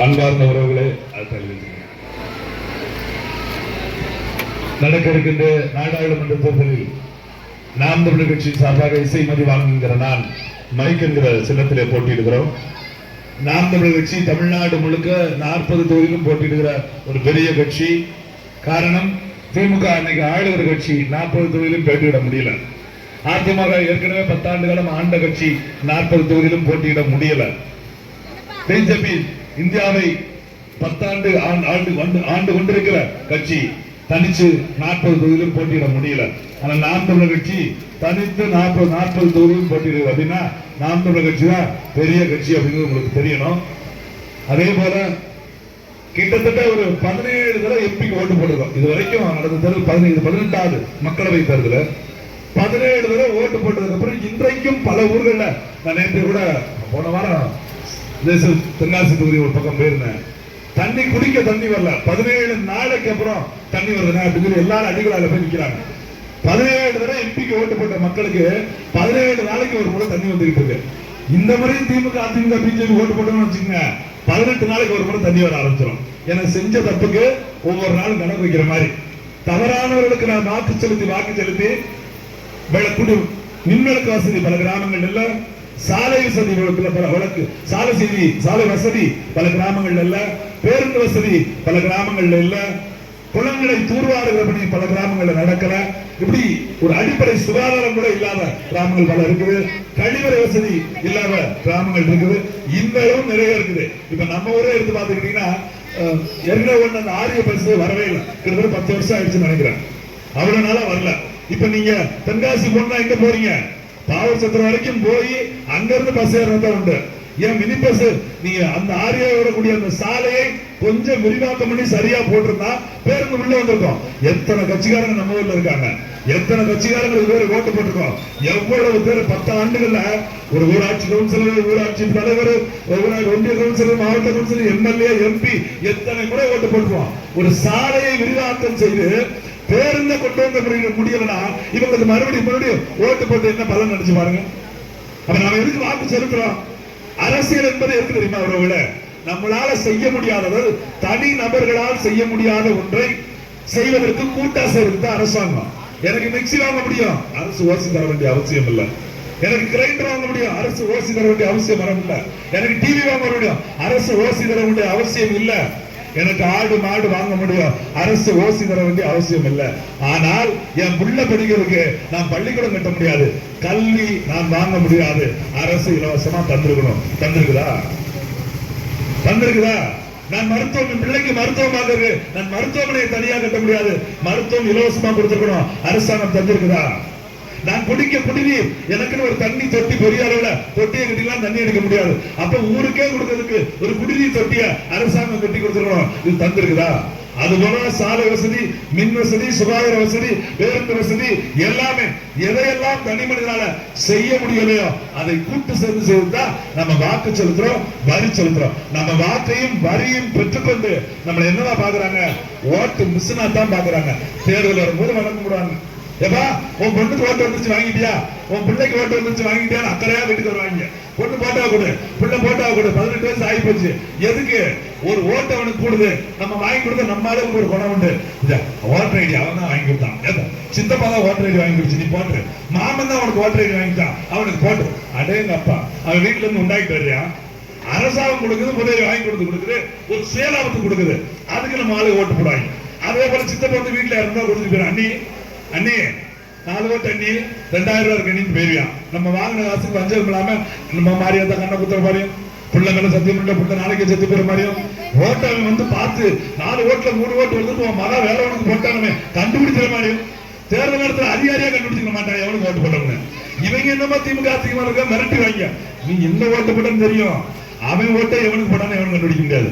அன்பார்ந்த உறவுகளே நடக்க இருக்கின்ற நாடாளுமன்ற தேர்தலில் நாம் தமிழர் கட்சி சார்பாக இசைமதி வாங்குகிற நான் மைக் என்கிற சின்னத்திலே போட்டியிடுகிறோம். நாம் தமிழர் கட்சி தமிழ்நாடு முழுக்க நாற்பது தொகுதியிலும் போட்டியிடுகிற ஒரு பெரிய கட்சி. காரணம் திமுக அன்னைக்கு ஆளுகிற கட்சி நாற்பது தொகுதியிலும் போட்டியிட முடியல. அதிமுக ஏற்கனவே பத்தாண்டு காலம் ஆண்ட கட்சி நாற்பது தொகுதியிலும் போட்டியிட முடியல. பிஜேபி இந்தியாவை பத்தாண்டு ஆண்டு ஆண்டு ஆண்டு- கொண்டிருக்கிற கட்சி தனிச்சு நாற்பது தொகுதியிலும் போட்டியிட முடியல. ஆனா நாம் தமிழர் கட்சி தனித்து நாற்பது நாற்பது தொகுதியிலும் போட்டியிடுது அப்படின்னா நாம் தமிழர் கட்சி தான் பெரிய கட்சி அப்படிங்கிறது உங்களுக்கு தெரியணும். அதே போல கிட்டத்தட்ட ஒரு பதினேழு தடவை எம்பிக்கு ஓட்டு போட்டிருக்கோம். இது வரைக்கும் நடந்த தேர்தல் பதினைந்து பதினெட்டாவது மக்களவை தேர்தல். பதினேழு தடவை ஓட்டு போட்டதுக்கு அப்புறம் இன்றைக்கும் பல ஊர்களில் நான் நேற்று கூட போன வாரம் தென்காசி தொகுதி ஒரு பக்கம் போயிருந்தேன். தண்ணி குடிக்க தண்ணி வரல. பதினேழு நாளைக்கு அப்புறம் தண்ணி வருதுன்னா அப்படின்னு சொல்லி எல்லாரும் அடிகளால போய் நிக்கிறாங்க. பதினேழு தடவை எம்பிக்கு ஓட்டு போட்ட மக்களுக்கு பதினேழு நாளைக்கு ஒரு முறை தண்ணி வந்துகிட்டு இருக்கு. இந்த முறை திமுக அதிமுக பிஜேபி ஓட்டு போட்டோம்னு வச்சுக்கோங்க. பதினெட்டு நாளைக்கு ஒரு முறை தண்ணி வர ஆரம்பிச்சிடும் எனக்கு செஞ்ச தப்புக்கு ஒவ்வொரு நாளும் கணக்கு வைக்கிற மாதிரி. தவறானவர்களுக்கு நான் வாக்கு செலுத்தி வாக்கு செலுத்தி விளக்குடி மின்விளக்கு வசதி. பல கிராமங்கள் எல்லாம் சாலை வசதி பல வழக்கு. சாலை செய்தி சாலை வசதி பல கிராமங்கள்ல இல்ல. பேருந்து வசதி பல கிராமங்கள்ல இல்ல. குளங்களை தூர்வாருகிற பணி பல கிராமங்கள்ல நடக்கல. இப்படி ஒரு அடிப்படை சுகாதாரம் கூட இல்லாத கிராமங்கள் பல இருக்குது. கழிவறை வசதி இல்லாத கிராமங்கள் இருக்குது. இந்த அளவு நிறைய இருக்குது. இப்ப நம்ம ஊரே எடுத்து பாத்துக்கிட்டீங்கன்னா என்ன ஏற்கனவே ஒண்ணு அந்த ஆரிய பஸ் வரவே இல்லை. கிட்டத்தட்ட பத்து வருஷம் ஆயிடுச்சுன்னு நினைக்கிறேன். அவ்வளவு நாளா வரல. இப்ப நீங்க தென்காசி போனா எங்க போறீங்க? பாவூர் சத்திரம் வரைக்கும் போய் அங்க இருந்து பஸ் ஏறதான் உண்டு. ஏன் மினி பஸ் நீங்க அந்த ஆரியா வரக்கூடிய அந்த சாலையை கொஞ்சம் விரிவாக்கம் பண்ணி சரியா போட்டிருந்தா பேருந்து உள்ள வந்திருக்கோம். எத்தனை கட்சிக்காரங்க நம்ம ஊர்ல இருக்காங்க? எத்தனை கட்சிக்காரங்க பேர் ஓட்டு போட்டிருக்கோம்? எவ்வளவு பேர் பத்து ஆண்டுகள்ல ஒரு ஊராட்சி கவுன்சிலர் ஊராட்சி தலைவர் ஒன்றிய கவுன்சிலர் மாவட்ட கவுன்சிலர் எம்எல்ஏ எம்பி எத்தனை முறை ஓட்டு போட்டுருவோம் ஒரு சாலையை விரிவாக்கம் செய்து பேருந்த கொண்டு வந்த முடியலன்னா இவங்களுக்கு மறுபடியும் மறுபடியும் ஓட்டு போட்டு என்ன பலன் நினைச்சு பாருங்க. அப்ப நாம எதுக்கு வாக்கு செலுத்துறோம்? அரசியல் என்பது எதுக்கு தெரியுமா அவரை நம்மளால செய்ய முடியாதவர் தனி நபர்களால் செய்ய முடியாத ஒன்றை செய்வதற்கு கூட்டா இருக்கு அரசாங்கம். எனக்கு மிக்ஸி வாங்க முடியும். அரசு ஓசி தர வேண்டிய அவசியம் இல்லை. எனக்கு கிரைண்டர் வாங்க முடியும். அரசு ஓசி தர வேண்டிய அவசியம் வர எனக்கு டிவி வாங்க முடியும். அரசு ஓசி தர வேண்டிய அவசியம் இல்லை. எனக்கு ஆடு மாடு வாங்க முடியும். அரசு ஓசி தர வேண்டிய அவசியம் இல்லை. ஆனால் என் புள்ள படிக்கிறதுக்கு நான் பள்ளிக்கூடம் கட்ட முடியாது. கல்வி நான் வாங்க முடியாது. அரசு இலவசமா தந்திருக்கணும். தந்திருக்குதா? தந்திருக்குதா? நான் மருத்துவம் பிள்ளைக்கு மருத்துவம் நான் மருத்துவமனையை தனியா கட்ட முடியாது. மருத்துவம் இலவசமா கொடுத்துருக்கணும். அரசாங்கம் தந்திருக்குதா? நான் குடிக்க குடிநீர். எனக்குன்னு ஒரு தண்ணி தொட்டி பெரிய அளவுல. தொட்டியை கட்டிலாம் தண்ணி எடுக்க முடியாது. அப்ப ஊருக்கே கொடுக்கறதுக்கு ஒரு குடிநீர் தொட்டிய அரசாங்கம் கட்டி கொடுத்துருக்கணும். இது தந்திருக்குதா? அது போல சாலை வசதி மின் வசதி சுகாதார வசதி பேருந்து வசதி எல்லாமே எதையெல்லாம் தனி மனிதனால செய்ய முடியலையோ அதை கூட்டு சேர்ந்து செய்துதான் நம்ம வாக்கு செலுத்துறோம் வரி செலுத்துறோம். நம்ம வாக்கையும் வரியும் பெற்றுக்கொண்டு நம்மளை என்னதான் பாக்குறாங்க ஓட்டு மிஸ்னா தான் பாக்குறாங்க தேர்தல் வரும்போது வழங்க முடியாங்க ஏப்பா உன் பொண்ணுக்கு ஓட்டு வந்துச்சு வாங்கிட்டியா? உன் பிள்ளைக்கு ஓட்டு வந்துச்சு வாங்கிட்டியா அக்கறையா வீட்டுக்கு வருவாங்க. பொண்ணு போட்டா கொடு. பிள்ளை போட்டா கொடு. பதினெட்டு வயசு ஆகி போச்சு எதுக்கு? ஒரு ஓட்டு அவனுக்கு கூடுது. நம்ம வாங்கி கொடுத்த நம்ம ஒரு குணம் உண்டு. ஓட்டர் ஐடி அவன் தான் வாங்கி கொடுத்தான். ஏதோ சித்தப்பா தான் ஓட்டர் ஐடி வாங்கி கொடுச்சு நீ போட்டு. மாமன் தான் அவனுக்கு ஓட்டர் ஐடி வாங்கிட்டான் அவனுக்கு போட்டு. அடேங்க அப்பா அவன் வீட்டுல இருந்து உண்டாக்கிட்டு வர்றியா அரசாங்கம் கொடுக்குது முதலீடு வாங்கி கொடுத்து கொடுக்குது. ஒரு சேலாபத்து கொடுக்குது. அதுக்கு நம்ம ஆளு ஓட்டு போடுவாங்க. அதே போல சித்தப்பா வந்து வீட்டுல இருந்தா கொடுத்துட்டு போயிடும் அண்ணி அண்ணி நாலு ஓட்டு அண்ணி ரெண்டாயிரம் ரூபாய் இருக்கு அண்ணின்னு நம்ம வாங்கின காசுக்கு வஞ்சகம் இல்லாம நம்ம மாரியாத்தா கண்ணை குத்துற மாதிரியும் புள்ள மேல சத்தியம் பண்ண புள்ள நாளைக்கு செத்து போற மாதிரியும் ஓட்டவன் வந்து பார்த்து நாலு ஓட்டுல மூணு ஓட்டு வந்து உன் மகன் வேற உனக்கு போட்டானே கண்டுபிடிக்கிற மாதிரியும். தேர்தல் நேரத்தில் அதிகாரியா கண்டுபிடிச்சிக்க மாட்டான் எவனுக்கு ஓட்டு போட்டவங்க இவங்க என்னமோ திமுக அதிகமா இருக்க மிரட்டி வாங்க. நீ எந்த ஓட்டு போட்டன்னு தெரியும். அவன் ஓட்டை எவனுக்கு போட்டான்னு எவனும் கண்டுபிடிக்க முடியாது.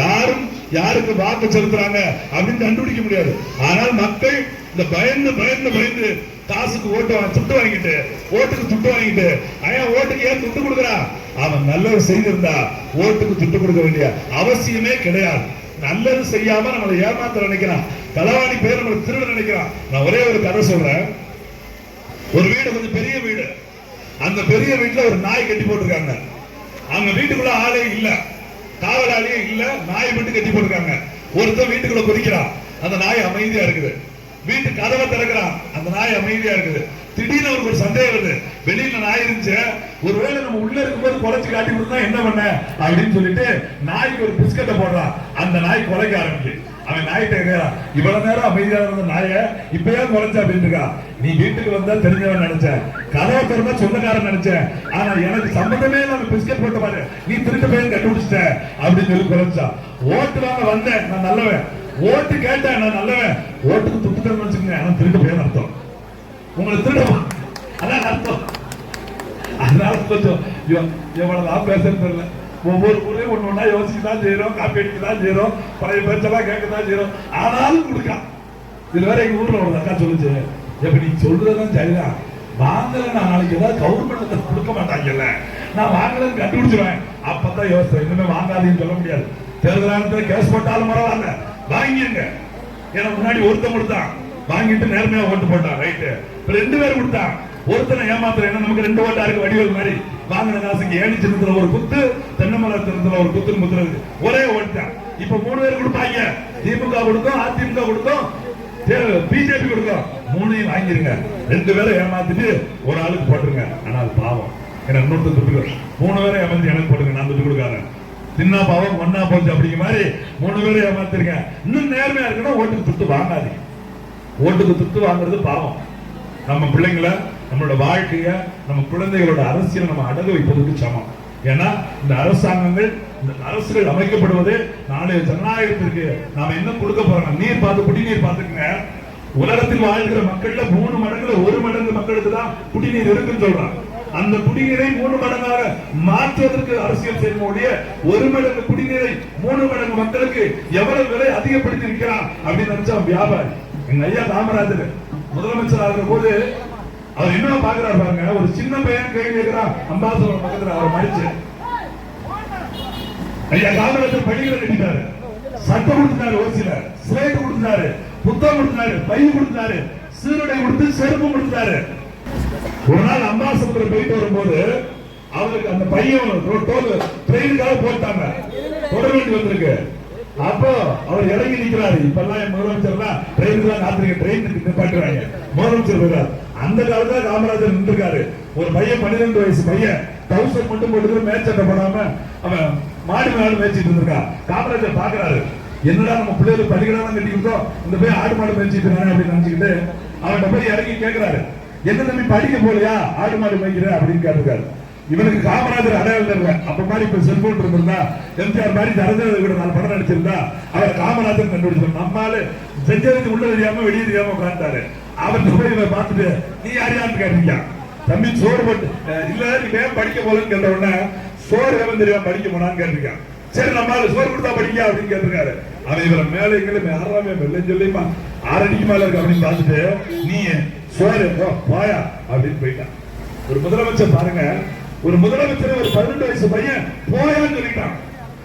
யாரும் யாருக்கு வாக்கு செலுத்துறாங்க அப்படின்னு கண்டுபிடிக்க முடியாது. ஆனால் மக்கள் இந்த பயந்து பயந்து பயந்து காசுக்கு ஓட்டு துட்டு வாங்கிட்டு ஓட்டுக்கு துட்டு வாங்கிட்டு அவன் ஓட்டுக்கு ஏன் துட்டு கொடுக்குறா? அவன் நல்லது செய்திருந்தா ஓட்டுக்கு துட்டு கொடுக்க வேண்டிய அவசியமே கிடையாது. நல்லது செய்யாம நம்மளை ஏமாத்த நினைக்கிறான். தலவாணி பேர் நம்மளை திருட நினைக்கிறான். நான் ஒரே ஒரு கதை சொல்றேன். ஒரு வீடு கொஞ்சம் பெரிய வீடு. அந்த பெரிய வீட்டுல ஒரு நாய் கட்டி போட்டிருக்காங்க. அவங்க வீட்டுக்குள்ள ஆளே இல்ல. காவலாளியே இல்ல. நாய் மட்டும் கட்டி போட்டிருக்காங்க. ஒருத்தன் வீட்டுக்குள்ள குதிக்கிறான். அந்த நாய் அமைதியா இருக்குது. வீட்டு கதவை திறக்கிறான். அந்த நாய் அமைதியா இருக்குது. திடீர்னு அவருக்கு ஒரு சந்தேகம் வருது. வெளியில நாய் இருந்துச்சு. ஒருவேளை நம்ம உள்ள இருக்கும்போது குறைச்சு காட்டி கொடுத்தா என்ன பண்ண? அப்படின்னு சொல்லிட்டு நாய்க்கு ஒரு பிஸ்கட்டை போடுறான் அந்த நாய் குறைக்க ஆரம்பிச்சு. அவன் நாய்கிட்ட கேட்கிறான் இவ்வளவு நேரம் அமைதியா இருந்த நாய இப்பயே குறைச்சா அப்படின்னு இருக்கா நீ வீட்டுக்கு வந்தா தெரிஞ்சவன் நினைச்சேன். கதவை திறந்தா சொந்தக்காரன் நினைச்சேன். ஆனா எனக்கு சம்பந்தமே இல்லாம பிஸ்கட் போட்ட பாரு நீ திருட்டு போய் கண்டுபிடிச்சிட்ட. அப்படின்னு சொல்லி குறைச்சா ஓட்டுவாங்க வந்தேன். நான் நல்லவன். ஓட்டு கேட்டேன் நான் நல்லவன்? ஓட்டுக்கு துப்பு தரணும் வச்சுக்கோங்க. ஆனா திருட்டு போய் அர்த்தம். உங்களை திருட அதான் அர்த்தம். அதனால கொஞ்சம் எவ்வளவுதான் பேசுறது தெரியல. ஒவ்வொரு முறையும் ஒண்ணு ஒன்றா யோசிக்க தான் செய்யறோம் காப்பி அடிக்க தான் செய்யறோம் பழைய பேச்செல்லாம் கேட்க தான் செய்யறோம் ஆனாலும் கொடுக்கா. இது வேற எங்க ஊர்ல ஒரு அக்கா சொல்லுச்சு எப்ப நீ சொல்றதுதான் சரிதான். வாங்கல நான் நாளைக்கு ஏதாவது கவர்மெண்ட் கொடுக்க மாட்டாங்கல்ல. நான் வாங்கலன்னு கண்டுபிடிச்சிருவேன். அப்பதான் யோசனை இன்னுமே வாங்காதீங்கன்னு சொல்ல முடியாது. தேர்தல் நேரத்தில் கேஸ் போட்டாலும் பரவாயில்ல. வாங்கிருங்க ஏன்னா முன்னாடி ஒருத்தன் கொடுத்தான். வாங்கிட்டு நேர்மையா ஓட்டு போட்டான் ரைட்டு ரெண்டு பேர் கொடுத்தான். ஒருத்தனை ஏமாத்துறேன் ஏன்னா நமக்கு ரெண்டு ஓட்டா இருக்கு வடிவல் மாதிரி. வாங்கின காசுக்கு ஏணி சின்னத்துல ஒரு குத்து தென்னமலை சின்னத்துல ஒரு குத்து குத்துறது. ஒரே ஓட்டுதான். இப்ப மூணு பேர் கொடுப்பாங்க. திமுக கொடுக்கும் அதிமுக கொடுக்கும் பிஜேபி கொடுக்கும். மூணையும் வாங்கிருங்க. ரெண்டு பேரும் ஏமாத்திட்டு ஒரு ஆளுக்கு போட்டுருங்க. ஆனா அது பாவம். எனக்கு இன்னொருத்தர் மூணு பேரை ஏமாந்து எனக்கு போட்டுங்க நான் தின்னா பாவம் ஒன்னா போச்சு அப்படிங்கிற மாதிரி மூணு பேரும் ஏமாத்திருக்கேன் இன்னும் நேர்மையா இருக்கணும் ஓட்டுக்கு துட்டு வாங்காதீங்க. ஓட்டுக்கு துட்டு வாங்குறது பாவம். நம்ம பிள்ளைங்களை நம்மளோட வாழ்க்கைய நம்ம குழந்தைகளோட அரசியல் நம்ம அடகு வைப்பதற்கு சமம். ஏன்னா இந்த அரசாங்கங்கள் இந்த அரசுகள் அமைக்கப்படுவது நாளைய ஜனநாயகத்திற்கு நாம என்ன கொடுக்க போறோம் நீர் பார்த்து குடிநீர் பார்த்துக்குங்க. உலகத்தில் வாழ்கிற மக்கள்ல மூணு மடங்குல ஒரு மடங்கு மக்களுக்கு தான் குடிநீர் இருக்குன்னு சொல்றாங்க. அந்த குடிநீரை மூணு மடங்காக மாற்றுவதற்கு அரசியல் செய்யக்கூடிய ஒரு மடங்கு குடிநீரை மூணு மடங்கு மக்களுக்கு எவ்வளவு விலை அதிகப்படுத்தி இருக்கிறான் அப்படின்னு நினைச்சா வியாபாரி. எங்க ஐயா காமராஜர் முதலமைச்சர் ஆகிற போது அவர் என்ன பாக்குறாரு பாருங்க ஒரு சின்ன பையன் கேள்வி கேட்கிறான் அம்பாசடர் பக்கத்துல அவர் மடிச்சு. ஐயா காமராஜர் பள்ளிகளை கட்டிட்டாரு சட்டம் கொடுத்தாரு ஓசில சிலேட் கொடுத்தாரு புத்தகம் கொடுத்தாரு பை கொடுத்தாரு சீருடை கொடுத்து செருப்பு கொடுத்தாரு ஒரு நாள் அம்பாசமுத்திரம் போயிட்டு வரும்போது அவருக்கு அந்த பையன் டோல் ட்ரெயினுக்காக போட்டாங்க. தொடர வந்திருக்கு. அப்போ அவர் இறங்கி நிக்கிறாரு. இப்பெல்லாம் எல்லாம் முதலமைச்சர்லாம் ட்ரெயினுக்கு தான் காத்திருக்க ட்ரெயினுக்கு நிப்பாட்டுறாங்க. முதலமைச்சர் போயிறாரு அந்த காலத்துல காமராஜர் நின்றுருக்காரு. ஒரு பையன் பன்னிரெண்டு வயசு பையன் டவுசர் மட்டும் போட்டு மேட்சட்டை போடாம அவன் மாடு மேல மேய்ச்சிட்டு இருந்திருக்கான். காமராஜர் பாக்குறாரு என்னடா நம்ம பிள்ளைகளுக்கு பள்ளிக்கூடம் கட்டிக்கிட்டோம் இந்த போய் ஆடு மாடு மேய்ச்சிட்டு இருக்கானே அப்படின்னு நினைச்சுக்கிட்டு அவன்கிட்ட போய் இறங்கி கேட்கிறாரு என்ன தம்பி படிக்க போலையா ஆடு மாடு மேய்க்கிற அப்படின்னு கேட்டிருக்காரு. இவனுக்கு காமராஜர் அடையாளம் தெரியல அப்ப மாதிரி இப்ப செல்போன் இருந்திருந்தா எம்ஜிஆர் மாதிரி தரஞ்சது கூட நான் படம் நடிச்சிருந்தா அவர் காமராஜர் கண்டுபிடிச்சார் நம்மால செஞ்சதுக்கு உள்ள தெரியாம வெளியே தெரியாம உட்கார்ந்தாரு அவர் போய் இவன் பார்த்துட்டு நீ யார் யாருன்னு கேட்டீங்க தம்பி சோறு போட்டு அஹ் இல்ல நீ ஏன் படிக்க போலன்னு கேட்ட உடனே சோறு எவன் தெரியாம படிக்க போனான்னு கேட்டிருக்கான் சரி நம்மளால சோறு கொடுத்தா படிக்க அப்படின்னு கேட்டிருக்காரு. அவன் இவரை மேலே எங்களை யாராமே வெள்ளம் சொல்லியுமா ஆறடிக்கு மேல இருக்கு அப்படின்னு பார்த்துட்டு நீ சோறு போ, போயா அப்படின்னு போயிட்டான். ஒரு முதலமைச்சர் பாருங்க ஒரு முதலமைச்சர் ஒரு பதினெட்டு வயசு பையன் போயான்னு சொல்லிட்டான்.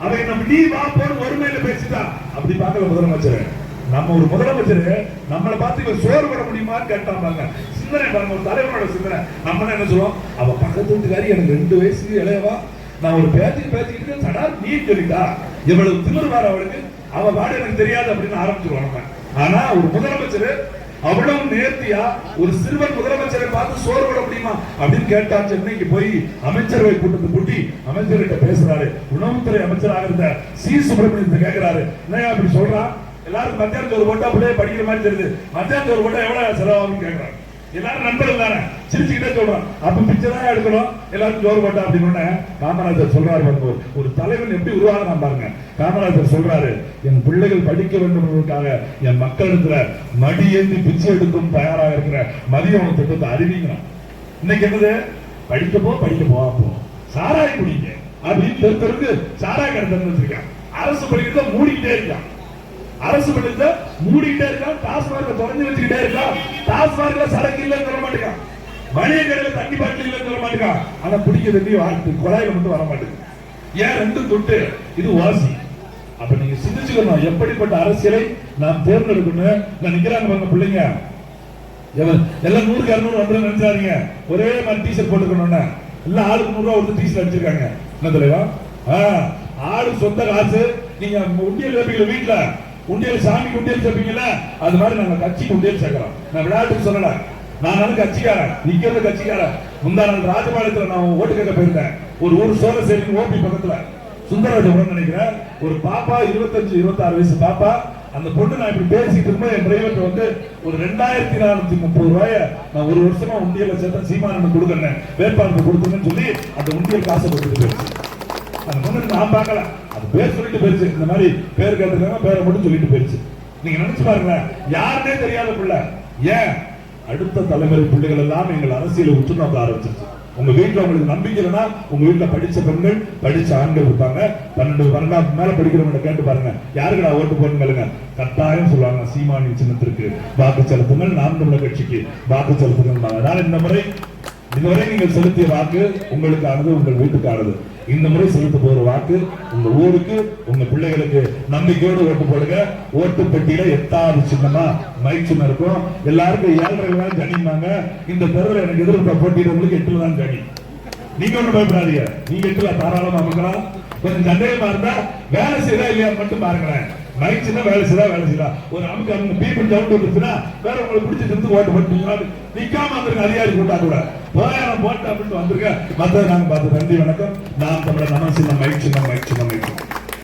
அவன் நம்ம நீ வா போன்னு ஒருமையில பேசிட்டான் அப்படி பார்க்கல முதலமைச்சர். நம்ம ஒரு முதலமைச்சர் நம்மளை பார்த்து இவன் சோறு போட முடியுமான்னு கேட்டான் பாருங்க சிந்தனை பாருங்க ஒரு தலைவனோட சிந்தனை. நம்ம என்ன சொல்லுவோம்? அவ பக்கத்து வீட்டுக்காரி எனக்கு ரெண்டு வயசு இளையவா. நான் ஒரு பேச்சுக்கு பேசிக்கிட்டு சடா நீ சொல்லிட்டா. இவ்வளவு திமிர் அவளுக்கு. அவ பாடு எனக்கு தெரியாது அப்படின்னு ஆரம்பிச்சிருவான் நம்ம. ஆனா ஒரு முதலமைச்சர் அவ்வளவு நேர்த்தியா ஒரு சிறுவர் முதலமைச்சரை பார்த்து சோறு விட முடியுமா அப்படின்னு கேட்டா சென்னைக்கு போய் அமைச்சரவை கூட்டத்தை கூட்டி அமைச்சர்கிட்ட பேசுறாரு. உணவுத்துறை அமைச்சராக இருந்த சி. சுப்பிரமணியத்தை கேட்கிறாரு என்னையா அப்படி சொல்றான் எல்லாரும் மத்தியான ஒரு போட்டா அப்படியே படிக்கிற மாதிரி தெரியுது. மத்தியான ஒரு போட்டா எவ்வளவு செலவாகும் கேட்கறாரு எல்லாரும் நண்பர்கள் தானே? சிரிச்சுக்கிட்டே சொல்றோம் அப்ப பிச்சை தான் எடுக்கணும். எல்லாரும் ஜோர் போட்டா அப்படின்னு காமராஜர் சொல்றாரு பாருங்க. ஒரு- தலைவன் எப்படி உருவாகலாம் பாருங்க. காமராஜர் சொல்றாரு என் பிள்ளைகள் படிக்க வேண்டும் என்பதற்காக என் மக்களிடத்துல மடி ஏந்தி பிச்சை எடுக்கும் தயாராக இருக்கிற மதிய உணவு திட்டத்தை அறிவிக்கணும் இன்னைக்கு என்னது? படிக்க போ படிக்க போ போ. சாராய் குடிங்க. அப்படின்னு தெரு சாராய் கடை திறந்து வச்சிருக்கான். அரசு பள்ளிக்கூட மூடிக்கிட்டே இருக்கான். அரசு பள்ளியில மூடிக்கிட்டே இருக்கான். டாஸ்மார்க்க திறந்து வச்சுக்கிட்டே இருக்கான். டாஸ்மார்க்ல சரக்கு இல்லைன்னு சொல்ல மாட்டேங்கான் மளிகை கடையில தண்ணி பாட்டில் இல்லைன்னு சொல்ல மாட்டேங்க. ஆனா குடிக்க தண்ணி வாழ்த்து. குழாயில மட்டும் வர மாட்டேங்குது. ஏன் ரெண்டு தொட்டு? இது வாசி. அப்ப நீங்க சிந்திச்சுக்கணும். எப்படிப்பட்ட அரசியலை நாம் தேர்ந்தெடுக்கணும் நான் நிக்கிறாங்க பாருங்க பிள்ளைங்க. எவன் எல்லாம் நூறுக்கு இரநூறு வந்து நினைச்சாருங்க ஒரே மாதிரி டீஷர்ட் போட்டுக்கணும்னா. எல்லாம் ஆளுக்கு நூறு ரூபா ஒரு டீஷர்ட் அடிச்சிருக்காங்க. என்ன தலைவா ஆ, ஆளு சொந்த காசு. நீங்க உண்டியல் வைப்பீங்க வீட்டுல உண்டியல் சாமிக்கு உண்டியல் சேர்ப்பீங்கல்ல? அது மாதிரி நாங்க கட்சிக்கு உண்டியல் சேர்க்கிறோம். நான் விளையாட்டுக்கு சொல்லல. நான் கட்சிக்காரன் நிக்கிறது கட்சிக்காரன். முந்தா நாள் ராஜபாளையத்துல நான் ஓட்டு கேட்க போயிருந்தேன். ஒரு ஊர் சோழசேரி ஓபி பக்கத்துல. சுந்தரராஜபுரம் நினைக்கிறேன். ஒரு பாப்பா இருபத்தஞ்சு இருபத்தாறு வயசு பாப்பா. அந்த பொண்ணு நான் இப்படி பேசிட்டு இருக்கும்போது என் டிரைவர் வந்து ஒரு ரெண்டாயிரத்தி நானூத்தி முப்பது ரூபாய நான் ஒரு வருஷமா உண்டியல சேர்த்தா சீமானு கொடுக்கறேன். வேட்பாளருக்கு கொடுத்துருன்னு சொல்லி அந்த உண்டியல் காசை கொடுத்துட்டு போயிருச்சு அந்த பொண்ணு நான் பார்க்கல. அது பேர் சொல்லிட்டு போயிருச்சு இந்த மாதிரி பேர் கேட்டிருக்காங்க பேரை மட்டும் சொல்லிட்டு போயிருச்சு நீங்க நினைச்சு பாருங்க யாருன்னே தெரியாத பிள்ளை. ஏன்? அடுத்த தலைமுறை பிள்ளைகள் எல்லாம் எங்கள் அரசியலை உற்று நோக்க ஆரம்பிச்சிருச்சு. உங்க வீட்டுல உங்களுக்கு நம்பிக்கை இல்லைன்னா உங்க வீட்டுல படிச்ச பெண்கள் படிச்ச ஆண்கள் இருப்பாங்க. பன்னெண்டு பன்னெண்டாம் மேல படிக்கிறவங்க கேட்டு பாருங்க. யாருக்கு நான் ஓட்டு போடணும் கட்டாயம் சொல்லுவாங்க சீமானி சின்னத்திற்கு வாக்கு செலுத்துங்கள் நாம் தமிழர் கட்சிக்கு வாக்கு செலுத்துங்கள். அதனால இந்த முறை இதுவரை நீங்கள் செலுத்திய வாக்கு உங்களுக்கானது உங்கள் வீட்டுக்கானது. இந்த முறை செலுத்த போற வாக்கு உங்க ஊருக்கு உங்க பிள்ளைகளுக்கு நம்பிக்கையோடு ஓட்டு போடுங்க. ஓட்டு பெட்டியில எட்டாவது சின்னமா மைக் சின்னம் இருக்கும். எல்லாருக்கும் ஏழரை தான் கணிமாங்க இந்த தேர்தல் எனக்கு எதிர்ப்பு போட்டியிடவங்களுக்கு எட்டுல தான் கணி. நீங்க ஒண்ணு பயப்படாதீங்க. நீங்க எட்டுல தாராளமா அமைக்கலாம் கொஞ்சம் சந்தேகமா இருந்தா வேலை செய்யறா இல்லையா மட்டும் பாருங்களேன். மைக் சின்ன வேலை செய்யலாம் வேலை செய்யலாம் ஒரு அமுக்கு அவங்க பீப்பிள் டவுன் இருந்துச்சுன்னா வேற உங்களை பிடிச்சிட்டு இருந்து ஓட்டு போட்டீங்களா நிக்காம வந்துருங்க அதிகாரி கூட்டா கூட. போயாரம் போட்டு அப்படின்னு வந்திருக்க. மத்த நாங்க பார்த்து நன்றி வணக்கம். நான் தமிழ நம சின்ன மைக் சின்னம் மைக்